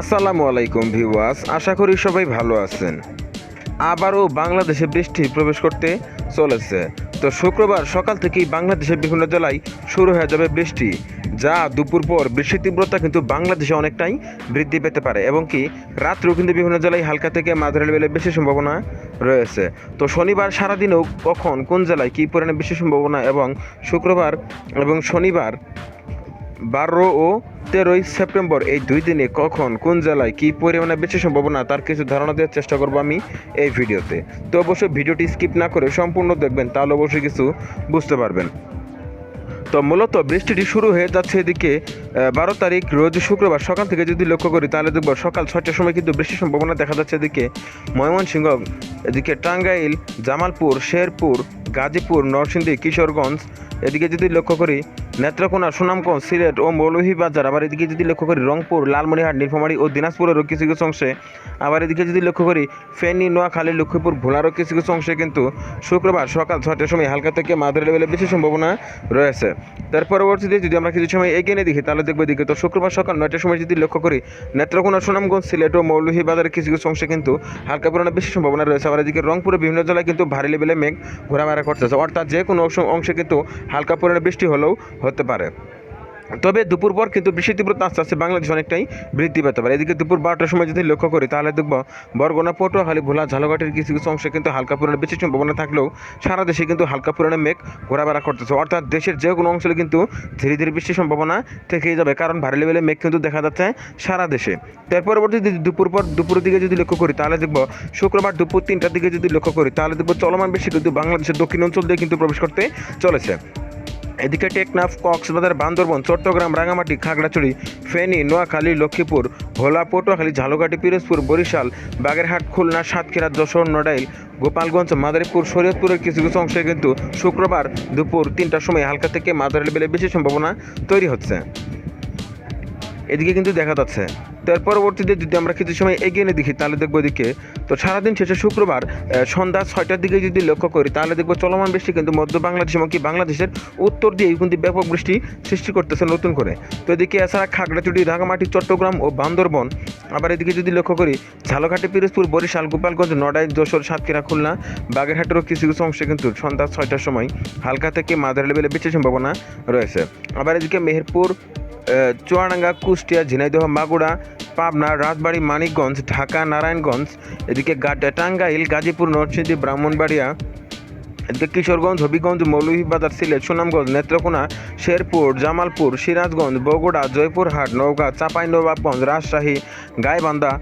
আসসালামু আলাইকুম ভিউয়ার্স, আশা করি সবাই ভালো আছেন। আবারও বাংলাদেশে বৃষ্টি প্রবেশ করতে চলেছে। তো শুক্রবার সকাল থেকেই বাংলাদেশের বিভিন্ন জেলায় শুরু হয়ে যাবে বৃষ্টি, যা দুপুর পর বৃষ্টির তীব্রতা কিন্তু বাংলাদেশে অনেকটাই বৃদ্ধি পেতে পারে এবং কি রাত্রেও কিন্তু বিভিন্ন জেলায় হালকা থেকে মাঝারি লেভেলে বেশি সম্ভাবনা রয়েছে। তো শনিবার সারাদিনেও কখন কোন জেলায় কী পরিমাণে বেশি সম্ভাবনা এবং শুক্রবার এবং শনিবার বারো ও তেরোই সেপ্টেম্বর এই দুই দিনে কখন, কোন জেলায় কী পরিমাণে বেশি সম্ভাবনা, তার কিছু ধারণা দেওয়ার চেষ্টা করব আমি এই ভিডিওতে। তো অবশ্যই ভিডিওটি স্কিপ না করে সম্পূর্ণ দেখবেন, তাহলে অবশ্যই কিছু বুঝতে পারবেন। তো মূলত বৃষ্টিটি শুরু হয়ে যাচ্ছে এদিকে বারো তারিখ রোজ শুক্রবার সকাল থেকে যদি লক্ষ্য করি, তাহলে দেখব সকাল ছয়টার সময় কিন্তু বৃষ্টির সম্ভাবনা দেখা যাচ্ছে এদিকে। ময়মনসিংহ, এদিকে টাঙ্গাইল, জামালপুর, শেরপুর, গাজীপুর, নরসিংদী, কিশোরগঞ্জ। এদিকে যদি লক্ষ্য করি, নেত্রকোনা, সুনামগঞ্জ, সিলেট ও মৌলভীবাজার। আবার এদিকে যদি লক্ষ্য করি, রংপুর, লালমনিরহাট, নীলফামারী ও দিনাজপুরেরও কিছু কিছু অংশে। আবার এদিকে যদি লক্ষ্য করি, ফেনী, নোয়াখালী, লক্ষ্মীপুর, ভোলারও কিছু কিছু অংশে কিন্তু শুক্রবার সকাল ছয়টার সময় হালকা থেকে মাঝারি লেভেলে বেশি সম্ভাবনা রয়েছে। তার পরবর্তীতে যদি আমরা কিছু সময় এগিয়ে দেখি, তাহলে দেখব এদিকে। তো শুক্রবার সকাল নয়টার সময় যদি লক্ষ্য করি, নেত্রকোনা, সুনামগঞ্জ, সিলেট ও মৌলহী বাজারের কিছু কিছু অংশে কিন্তু হালকা পরিমাণে বেশি সম্ভাবনা রয়েছে। আবার এদিকে রংপুরের বিভিন্ন জেলায় কিন্তু ভারী লেভেলে মেঘ ঘোরাফেরা করতেছে। অর্থাৎ যে কোনো অংশে কিন্তু হালকা পরিমাণে বৃষ্টি হলেও হতে পারে। তবে দুপুর পর কিন্তু বৃষ্টির তীব্রতা আস্তে আস্তে বাংলাদেশ অনেকটাই বৃদ্ধি পেতে পারে। এদিকে দুপুর বারোটার সময় যদি লক্ষ্য করি, তাহলে দেখব বরগুনা, পটুয়াখালী, ভোলা ঝালঘাটের কিছু কিছু অংশে কিন্তু হালকা পরিমাণে বেশি সম্ভাবনা থাকলেও সারা দেশে কিন্তু হালকা পরিমাণে মেঘ ঘোরাফেরা করতেছে। অর্থাৎ দেশের যে কোনো অঞ্চলে কিন্তু ধীরে ধীরে বৃষ্টির সম্ভাবনা থেকেই যাবে, কারণ ভারী লেভেলে মেঘ কিন্তু দেখা যাচ্ছে সারা দেশে। তার পরবর্তী যদি দুপুর পর, দুপুরের দিকে যদি লক্ষ্য করি, তাহলে দেখব শুক্রবার দুপুর তিনটার দিকে যদি লক্ষ্য করি, তাহলে দেখব চলমান বৃষ্টি কিন্তু বাংলাদেশের দক্ষিণ অঞ্চল দিয়ে কিন্তু প্রবেশ করতে চলেছে। এদিকে টেকনাফ, কক্সবাজার, বান্দরবন, চট্টগ্রাম রাঙামাটি খাগড়াছড়ি, ফেনী, নোয়াখালী, লক্ষ্মীপুর, ভোলা, পটুয়াখালী ঝালকাঠি পিরোজপুর, বরিশাল, বাগেরহাট, খুলনা, সাতক্ষীরা, যশোর, নড়াইল, গোপালগঞ্জ, মাদারীপুর শরীয়তপুরের কিছু কিছু অংশে কিন্তু শুক্রবার দুপুর তিনটার সময় হালকা থেকে মাঝারি লেভেলে বেশি সম্ভাবনা তৈরি হচ্ছে। এদিকে কিন্তু দেখা যাচ্ছে। তার পরবর্তীতে যদি আমরা কিছু সময় এগিয়ে নিয়ে দেখি, তাহলে দেখব এদিকে, তো সারাদিন শেষে শুক্রবার সন্ধ্যা ছয়টার দিকে যদি লক্ষ্য করি, তাহলে দেখব চলমান বৃষ্টি কিন্তু মধ্য বাংলাদেশ এমনকি বাংলাদেশের উত্তর দিয়ে কিন্তু ব্যাপক বৃষ্টি সৃষ্টি করতেছে নতুন করে। তো এদিকে এছাড়া খাগড়াছড়ি রাঙামাটি চট্টগ্রাম ও বান্দরবন। আবার এদিকে যদি লক্ষ্য করি, ঝালকাঠি, পিরোজপুর, বরিশাল, গোপালগঞ্জ, নড়াইল, যশোর, সাতক্ষীরা, খুলনা, বাগেরহাটেরও কিছু কিছু অংশে কিন্তু সন্ধ্যা ছয়টার সময় হালকা থেকে মাঝারি লেভেলে বেশি সম্ভাবনা রয়েছে। আবার এদিকে মেহেরপুর চুয়াডাঙ্গা, কুষ্টিয়া, ঝিনাইদহ মাগুড়া পাবনা, রাজবাড়ী, মানিকগঞ্জ, ঢাকা, নারায়ণগঞ্জ, এদিকে টাঙ্গাইল, গাজীপুর, নরসিংদী, ব্রাহ্মণবাড়িয়া, এদিকে কিশোরগঞ্জ, হবিগঞ্জ, মৌলভীবাজার, সিলেট, সুনামগঞ্জ, নেত্রকোনা, শেরপুর, জামালপুর, সিরাজগঞ্জ, বগুড়া, জয়পুরহাট, নওগাঁ, চাঁপাইনবাবগঞ্জ, রাজশাহী, গাইবান্ধা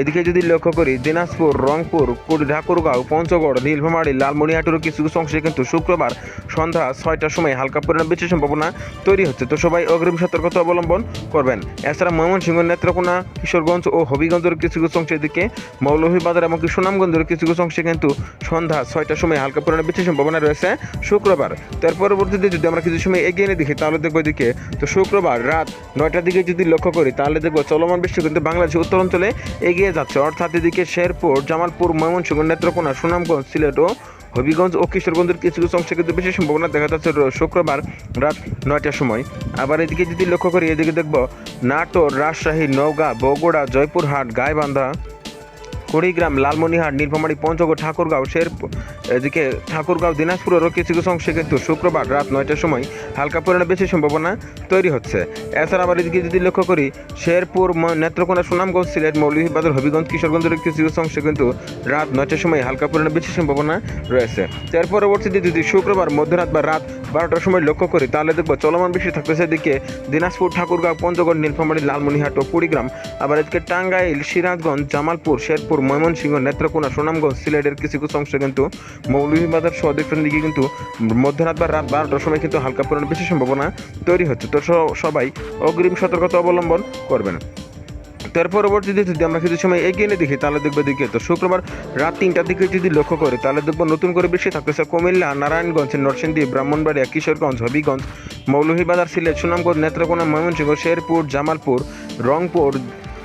এদিকে যদি লক্ষ্য করি, দিনাজপুর, রংপুর ঠাকুরগাঁও, পঞ্চগড়, নীলফামারী লালমনিহাটেরও কিছু কিছু অংশে কিন্তু শুক্রবার সন্ধ্যা ছয়টার সময় হালকা পরিমাণ বেশি সম্ভাবনা তৈরি হচ্ছে। তো সবাই অগ্রিম সতর্কতা অবলম্বন করবেন। এছাড়া ময়মনসিংহ, নেত্রকোনা, কিশোরগঞ্জ ও হবিগঞ্জের কিছু কিছু অংশে এদিকে মৌলভীবাজার এমনকি সুনামগঞ্জের কিছু কিছু অংশে কিন্তু সন্ধ্যা ছয়টার সময় হালকা পরিমাণে বেশি সম্ভাবনা রয়েছে শুক্রবার। তার পরবর্তীতে যদি আমরা কিছু সময় এগিয়ে নিয়ে দেখি, তাহলে দেখব এদিকে, তো শুক্রবার রাত নয়টার দিকে যদি লক্ষ্য করি, তাহলে দেখব চলমান বৃষ্টি কিন্তু বাংলাদেশের উত্তর অঞ্চলে এগিয়ে যাচ্ছে। অর্থাৎ এদিকে শেরপুর, জামালপুর, ময়মনসিংহ, নেত্রকোনা, সুনামগঞ্জ, সিলেট ও হবিগঞ্জ ও কিশোরগঞ্জের কিছু কিছু অংশে কিন্তু বেশি সম্ভাবনা দেখা যাচ্ছে শুক্রবার রাত নয়টার সময়। আবার এদিকে যদি লক্ষ্য করি, এদিকে দেখব নাটোর, রাজশাহী, নওগাঁ, বগুড়া, জয়পুরহাট, গাইবান্ধা কুড়িগ্রাম লালমনিহাট নীলফামারী পঞ্চগড়, ঠাকুরগাঁও, শেরপুর, এদিকে ঠাকুরগাঁও দিনাজপুরেরও কিছু কিছু অংশে কিন্তু শুক্রবার রাত নয়টার সময় হালকা পরিমাণে বেশি সম্ভাবনা তৈরি হচ্ছে। এছাড়া আবার এদিকে যদি লক্ষ্য করি, শেরপুর নেত্রকোনা, সুনামগঞ্জ, সিলেট, মৌলভীবাজার, হবিগঞ্জ কিশোরগঞ্জের কিছু কিছু অংশে কিন্তু রাত নয়টার সময় হালকা পরিমাণে বেশি সম্ভাবনা রয়েছে। এর পরবর্তীতে যদি শুক্রবার, মধ্যরাত বা রাত বারোটার সময় লক্ষ্য করি, তাহলে দেখব চলমান বৃষ্টি থাকতেছে এদিকে দিনাজপুর, ঠাকুরগাঁও, পঞ্চগড় নীলফামারী লালমনিহাট ও কুড়িগ্রাম। আবার এদিকে টাঙ্গাইল, সিরাজগঞ্জ, জামালপুর, শেরপুর ময়মনসিংহ, নেত্রকোনা, সুনামগঞ্জ, সিলেটের কিছু কিছু অংশে কিন্তু মৌলভীবাজার সহ দেখবেন দিকে কিন্তু মধ্যরাত বা রাত বারোটার সময় কিন্তু হালকা পরিমাণে বেশি সম্ভাবনা তৈরি হচ্ছে। তো সবাই অগ্রিম সতর্কতা অবলম্বন করবেন। তার পরবর্তীতে যদি আমরা কিছু সময় এগিয়ে নিয়ে দেখি, তাহলে দেখব দিকে তো শুক্রবার রাত তিনটার দিকে যদি লক্ষ্য করি, তাহলে দেখব নতুন করে বৃষ্টি থাকতেছে কুমিল্লা, নারায়ণগঞ্জ, নরসিংদী, ব্রাহ্মণবাড়িয়া, কিশোরগঞ্জ, হবিগঞ্জ, মৌলভীবাজার, সিলেট, সুনামগঞ্জ, নেত্রকোনা, ময়মনসিংহ, শেরপুর, জামালপুর, রংপুর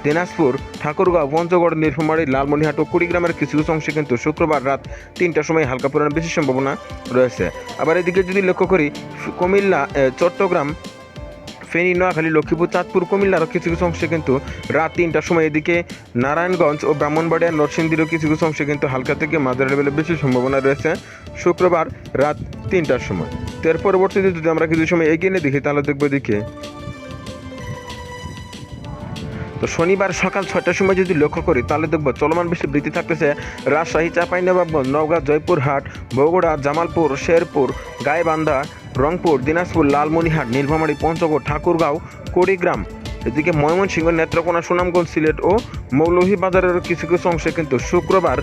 দিনাজপুর, ঠাকুরগাঁও পঞ্চগড় নীলফামারী, লালমনিহাট ও কুড়িগ্রামের কিছু কিছু অংশে কিন্তু শুক্রবার রাত তিনটার সময় হালকা পরিমাণ বেশি সম্ভাবনা রয়েছে। আবার এদিকে যদি লক্ষ্য করি, কুমিল্লা চট্টগ্রাম, ফেনী, নোয়াখালী, লক্ষ্মীপুর, চাঁদপুর কুমিল্লারও কিছু কিছু অংশে কিন্তু রাত তিনটার সময় এদিকে নারায়ণগঞ্জ ও ব্রাহ্মণবাড়িয়া নরসিংদীরও কিছু কিছু অংশে কিন্তু হালকা থেকে মাঝারি লেভেলে বেশি সম্ভাবনা রয়েছে শুক্রবার রাত তিনটার সময়। তো এর পরবর্তীতে যদি আমরা কিছু সময় এগিয়ে নিয়ে দেখি, তাহলে দেখব এদিকে তো শনিবার সকাল ছয়টার সময় যদি লক্ষ্য করি, তাহলে দেখব চলমান বৃষ্টি বৃদ্ধি থাকতেছে রাজশাহী চাঁপাইনবাবগঞ্জ নওগাঁ জয়পুরহাট বগুড়া, জামালপুর, শেরপুর, গাইবান্ধা, রংপুর, দিনাজপুর লালমনিহাট নীলফামারী, পঞ্চগড়, ঠাকুরগাঁও, কুড়িগ্রাম। এদিকে ময়মনসিংহ, নেত্রকোনা, সুনামগঞ্জ, সিলেট ও মৌলভীবাজারের কিছু কিছু অংশে কিন্তু শুক্রবার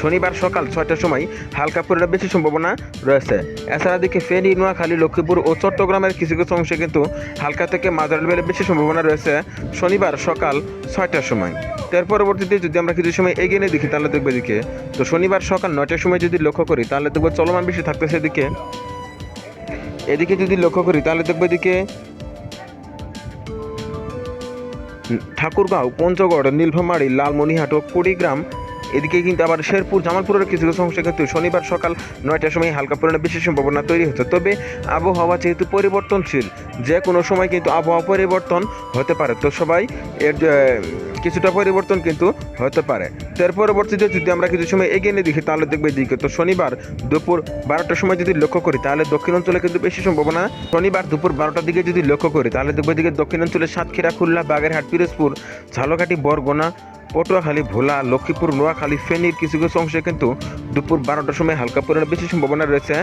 শনিবার সকাল ছয়টার সময় হালকা পরিমাণে বেশি সম্ভাবনা রয়েছে। এছাড়া দিকে ফেনী, নোয়াখালী, লক্ষ্মীপুর ও চট্টগ্রামের কিছু কিছু অংশে কিন্তু হালকা থেকে মাঝারি লেভেলে বেশি সম্ভাবনা রয়েছে শনিবার সকাল ছয়টার সময়। তার পরবর্তীতে যদি আমরা কিছু সময় এগিয়ে নিয়ে দেখি, তাহলে দেখব এদিকে। তো শনিবার সকাল নয়টার সময় যদি লক্ষ্য করি, তাহলে দেখব চলমান বেশি থাকতেছে এদিকে। এদিকে যদি লক্ষ্য করি, তাহলে দেখব এদিকে ঠাকুরগাঁও, পঞ্চগড়, নীলফামারী, লালমনিহাট ও কুড়িগ্রাম এদিকে কিন্তু আবার শেরপুর, জামালপুরের কিছু কিছু অংশে কিন্তু শনিবার সকাল নয়টার সময় হালকা পরিমাণে বেশি সম্ভাবনা তৈরি হচ্ছে। তবে আবহাওয়া যেহেতু পরিবর্তনশীল, যে কোনো সময় কিন্তু আবহাওয়া পরিবর্তন হতে পারে। তো সবাই এর কিছুটা পরিবর্তন কিন্তু হতে পারে। এর পরবর্তীতে যদি আমরা কিছু সময় এগিয়ে নিয়ে দেখি, তাহলে দেখবে এদিকে তো শনিবার দুপুর বারোটার সময় যদি লক্ষ্য করি, তাহলে দক্ষিণ অঞ্চলে কিন্তু বেশি সম্ভাবনা। শনিবার দুপুর বারোটার দিকে যদি লক্ষ্য করি, তাহলে দেখবে এদিকে দক্ষিণ অঞ্চলে সাতক্ষীরা, খুলনা, বাগেরহাট, পিরোজপুর, ঝালকাঠি, বরগোনা পটুয়াখালী, ভোলা, লক্ষ্মীপুর, নোয়াখালী, ফেনীর কিছু কিছু অংশে কিন্তু দুপুর বারোটার সময় হালকা পরিমাণে বেশি সম্ভাবনা রয়েছে।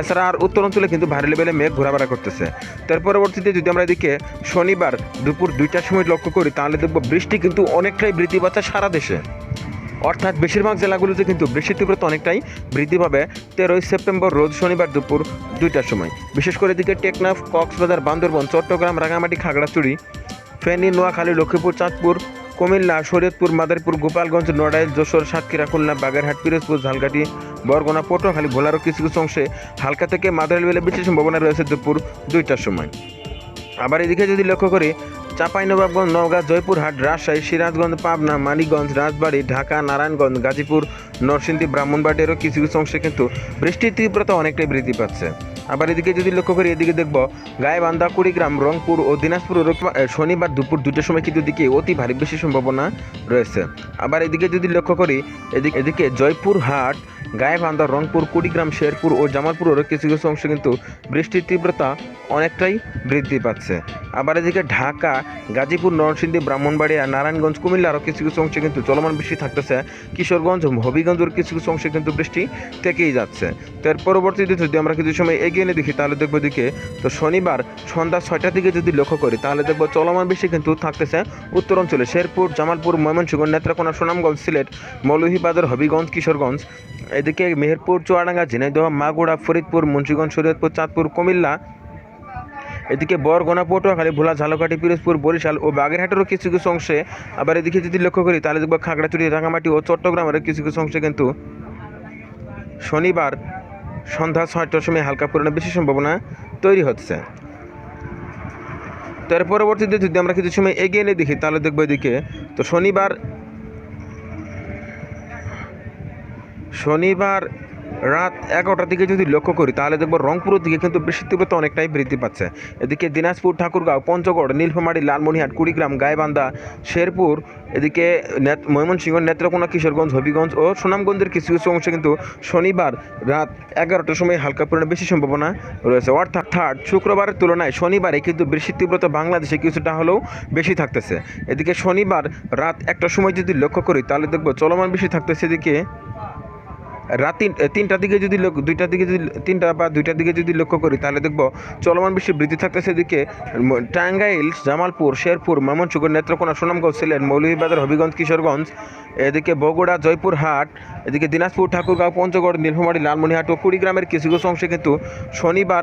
এছাড়া আর উত্তর অঞ্চলে কিন্তু ভারী লেভেলে মেঘ ঘোরাফেরা করতেছে। তার পরবর্তীতে যদি আমরা এদিকে শনিবার দুপুর দুইটার সময় লক্ষ্য করি, তাহলে দেখব বৃষ্টি কিন্তু অনেকটাই বৃদ্ধি পাচ্ছে সারা দেশে। অর্থাৎ বেশিরভাগ জেলাগুলোতে কিন্তু বৃষ্টির তীব্রতা অনেকটাই বৃদ্ধি পাবে তেরোই সেপ্টেম্বর, রোজ শনিবার দুপুর দুইটার সময়। বিশেষ করে এদিকে টেকনাফ, কক্সবাজার, বান্দরবন, চট্টগ্রাম রাঙামাটি খাগড়াছড়ি, ফেনী, নোয়াখালী, লক্ষ্মীপুর, চাঁদপুর কুমিল্লা, শরীয়তপুর, মাদারীপুর, গোপালগঞ্জ, নড়াইল, যশোর, সাতক্ষীরা, খুলনা, বাগেরহাট, পিরোজপুর, ঝালকাঠি, বরগুনা, পটুয়াখালী ভোলারও কিছু কিছু অংশে হালকা থেকে মাদার লেভেলে বেশি সম্ভাবনা রয়েছে দুপুর দুইটার সময়। আবার এদিকে যদি লক্ষ্য করি, চাঁপাইনবাবগঞ্জ, নওগাঁ, জয়পুরহাট, রাজশাহী, সিরাজগঞ্জ, পাবনা, মানিকগঞ্জ, রাজবাড়ী, ঢাকা, নারায়ণগঞ্জ, গাজীপুর, নরসিংদী, ব্রাহ্মণবাড়িয়ারও কিছু কিছু অংশে কিন্তু বৃষ্টির তীব্রতা অনেকটাই বৃদ্ধি পাচ্ছে। আবার এদিকে যদি লক্ষ্য করি, এদিকে দেখব গায়েবান্ধা কুড়িগ্রাম, রংপুর ও দিনাজপুর শনিবার দুপুর দুটোর সময় কিন্তু দিকে অতি ভারী বেশি সম্ভাবনা রয়েছে। আবার এদিকে যদি লক্ষ্য করি, এদিকে এদিকে জয়পুরহাট গায়েবান্ধা রংপুর, কুড়িগ্রাম, শেরপুর ও জামালপুরেরও কিছু কিছু অংশে কিন্তু বৃষ্টির তীব্রতা অনেকটাই বৃদ্ধি পাচ্ছে। আবার এদিকে ঢাকা, গাজীপুর, নরসিংদী, ব্রাহ্মণবাড়িয়া, নারায়ণগঞ্জ, কুমিল্লা আরও কিছু কিছু অংশে কিন্তু চলমান বৃষ্টি থাকতেছে। কিশোরগঞ্জ হবিগঞ্জের কিছু কিছু অংশে কিন্তু বৃষ্টি থেকেই যাচ্ছে। তো এর পরবর্তীতে যদি আমরা কিছু সময় এগিয়ে নিয়ে দেখি, তাহলে দেখব দিকে তো শনিবার সন্ধ্যা ছয়টার দিকে যদি লক্ষ্য করি, তাহলে দেখব চলমান বেশি কিন্তু থাকতেছে উত্তর অঞ্চলে শেরপুর, জামালপুর, ময়মনসিংহ, নেত্রকোনা, সুনামগঞ্জ, সিলেট, মৌলভীবাজার, হবিগঞ্জ, কিশোরগঞ্জ। এদিকে মেহেরপুর, চুয়াডাঙ্গা, ঝিনাইদহ মাগুড়া ফরিদপুর, মুন্সিগঞ্জ, শরীয়তপুর, চাঁদপুর, কুমিল্লা। এদিকে বরগোনা, পটুয়াখালী, ভোলা, ঝালকাঠি, পিরোজপুর, বরিশাল ও বাগেরহাটেরও কিছু কিছু অংশে। আবার এদিকে যদি লক্ষ্য করি, তাহলে দেখব খাগড়াছড়ি রাঙামাটি ও চট্টগ্রামের কিছু কিছু অংশে কিন্তু শনিবার সন্ধ্যা ছয়টার সময় হালকা পরিমাণে বেশি সম্ভাবনা তৈরি হচ্ছে। তার পরবর্তীতে যদি আমরা কিছু সময় এগিয়ে নিয়ে দেখি, তাহলে দেখব এদিকে, তো শনিবার শনিবার রাত এগারোটার দিকে যদি লক্ষ্য করি, তাহলে দেখব রংপুরের দিকে কিন্তু বৃষ্টির তীব্রতা অনেকটাই বৃদ্ধি পাচ্ছে। এদিকে দিনাজপুর, ঠাকুরগাঁও, পঞ্চগড়, নীলফামারী, লালমনিহাট, কুড়িগ্রাম, গাইবান্ধা, শেরপুর, এদিকে ময়মনসিংহ, নেত্রকোনা, কিশোরগঞ্জ, হবিগঞ্জ ও সুনামগঞ্জের কিছু কিছু অংশে কিন্তু শনিবার রাত এগারোটার সময় হালকা পরিমাণে বেশি সম্ভাবনা রয়েছে। অর্থাৎ থার্ড শুক্রবারের তুলনায় শনিবারে কিন্তু বৃষ্টির তীব্রতা বাংলাদেশে কিছুটা হলেও বেশি থাকতেছে। এদিকে শনিবার রাত একটার সময় যদি লক্ষ্য করি, তাহলে দেখব চলমান বেশি থাকতেছে এদিকে রাত তিন তিনটার দিকে যদি দুইটার দিকে যদি তিনটা বা দুইটার দিকে যদি লক্ষ্য করি, তাহলে দেখব চলমান বৃষ্টি বৃদ্ধি থাকতেছে এদিকে টাঙ্গাইল, জামালপুর, শেরপুর ময়মনসিংহ নেত্রকোনা, সুনামগঞ্জ, সিলেট, মৌলভীবাজার, হবিগঞ্জ, কিশোরগঞ্জ, এদিকে বগুড়া, জয়পুরহাট, এদিকে দিনাজপুর, ঠাকুরগাঁও, পঞ্চগড়, নীলফামারী, লালমনিহাট ও কুড়িগ্রামের কিছু কিছু অংশে কিন্তু শনিবার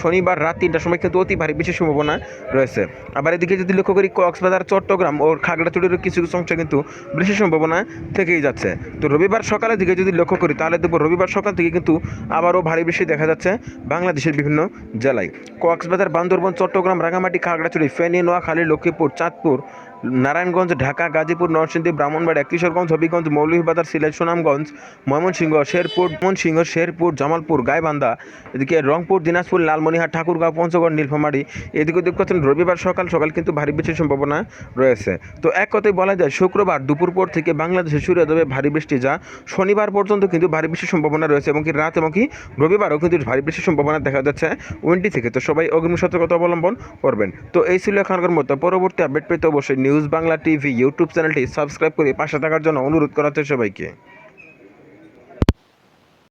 শনিবার রাত তিনটার সময় কিন্তু অতি ভারী বেশি সম্ভাবনা রয়েছে। আবার এদিকে যদি লক্ষ্য করি, কক্সবাজার, চট্টগ্রাম ও খাগড়াছড়ির কিছু কিছু অংশে কিন্তু বেশি সম্ভাবনা থেকেই যাচ্ছে। তো রবিবার সকালের দিকে যদি লক্ষ্য করি তাহলে দেখব রবিবার সকাল থেকে কিন্তু আবারও ভারী বৃষ্টি দেখা যাচ্ছে বাংলাদেশের বিভিন্ন জেলায়। কক্সবাজার, বান্দরবন, চট্টগ্রাম রাঙামাটি খাগড়াছড়ি, ফেনী, নোয়াখালী, লক্ষ্মীপুর, চাঁদপুর নারায়ণগঞ্জ, ঢাকা, গাজীপুর, নরসিংদী, ব্রাহ্মণবাড়িয়া, কিশোরগঞ্জ, হবিগঞ্জ, মৌলভীবাজার, সিলেট, সুনামগঞ্জ, ময়মনসিংহ, শেরপুর ময়মনসিংহ, শেরপুর, জামালপুর, গাইবান্ধা, এদিকে রংপুর, দিনাজপুর লালমনিরহাট ঠাকুরগাঁও, পঞ্চগড়, নীলফামারী, এদিক ওদিক করছেন রবিবার সকাল সকাল কিন্তু ভারী বৃষ্টির সম্ভাবনা রয়েছে। তো এক কথায় বলা যায়, শুক্রবার দুপুর পর থেকে বাংলাদেশে শুরু হয়ে ভারী বৃষ্টি যা শনিবার পর্যন্ত কিন্তু ভারী বৃষ্টির সম্ভাবনা রয়েছে এবং কি রাত এবং কি রবিবারও কিন্তু ভারী বৃষ্টির সম্ভাবনা দেখা যাচ্ছে উইন্ডি থেকে। তো সবাই অগ্রিম সতর্কতা অবলম্বন করবেন। তো এই ছিল এখনকার মতো পরবর্তী আপডেট পেতে অবশ্যই নিউজ বাংলা টিভি ইউটিউব চ্যানেলটি সাবস্ক্রাইব করে পাশে থাকার জন্য অনুরোধ করা হচ্ছে সবাইকে।